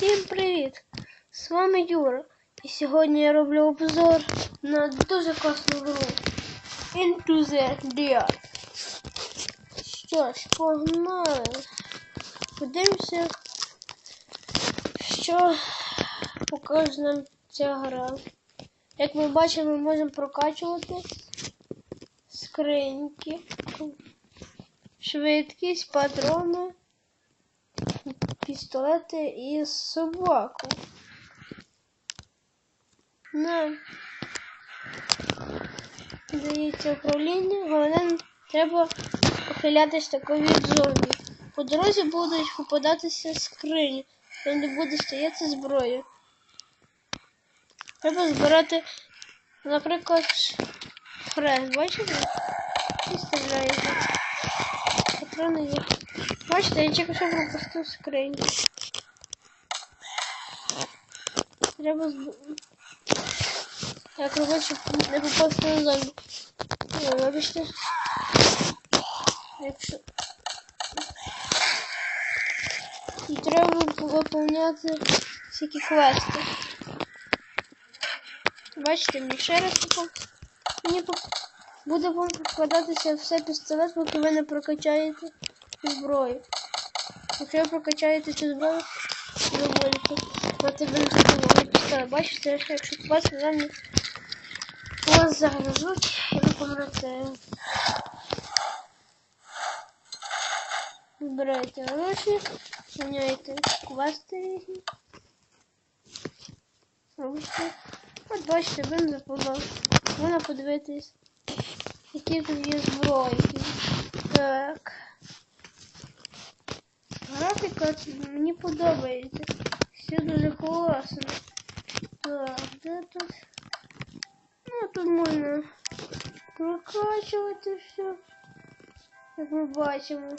Всім привіт! З вами Юра. І сьогодні я роблю обзор на дуже класну гру Into the Dark. Що ж, погнали. Подивимося, що покаже нам ця гра. Як ми бачимо, ми можемо прокачувати скриньки, швидкість, патрони пістолети і собаку. На дається управління, головне треба похилятись тако від зомбі. По дорозі будуть попадатися скрині, де буде стояти зброя. Треба збирати, наприклад, хрест, бачите? І стріляєте. Патрони є. Бачите, я тільки що пропустив скриньку. Треба зб... Я щоб не попасти на зомбі. Ой, вибачте. Якщо... І треба виповняти всякі квести. Бачите, мені ще раз попав. Мені. Буде вам попадатися все пістолет, поки ви не прокачаєте зброю. Якщо ви прокачаєте цю зброю, ви будете проти бензопиловий пістолет. Бачите, якщо вас реально вас загрузуть і ви помрете. Збираєте гроші, міняєте квести. Робите. От бачите, бензопилов. Можна подивитись, які є зброї. Так. Графіка мені подобається. Все дуже класно. Так, де тут? Ну, тут можна прокачувати все. Як ми бачимо.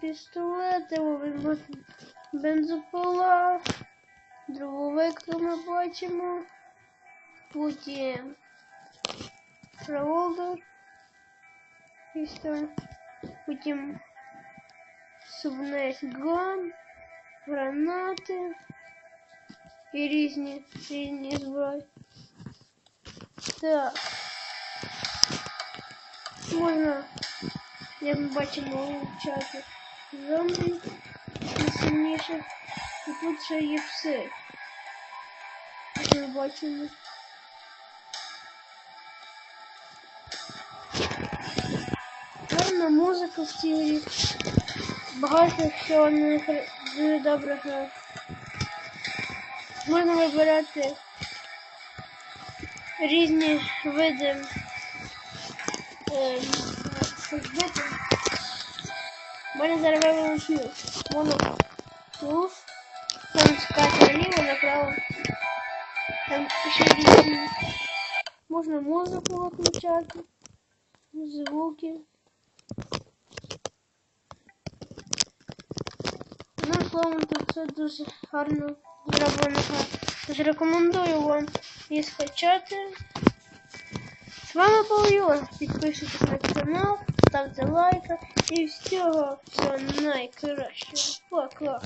Пістолети, бензопила, дробовик ми бачимо. Потім револвер. І що? Потім субнейсган, гранати і різні різні зброї. Так. Можна, як ми бачимо, вивчати зомбі найсильніше. І тут ще є пси. Як ми бачимо. Гарна музика в цій грі. Багато всього не дуже добре грає. Можна вибирати різні види види. У мене зараз вибрали Воно плюс, там скати наліво, направо. Там ще різні. Можна музику виключати, звуки. Ну, словом, тут все дуже гарно зроблено. Тож рекомендую вам її скачати. З вами був Юра. Підписуйтесь на канал, ставте лайки і всього всього найкращого. Пока.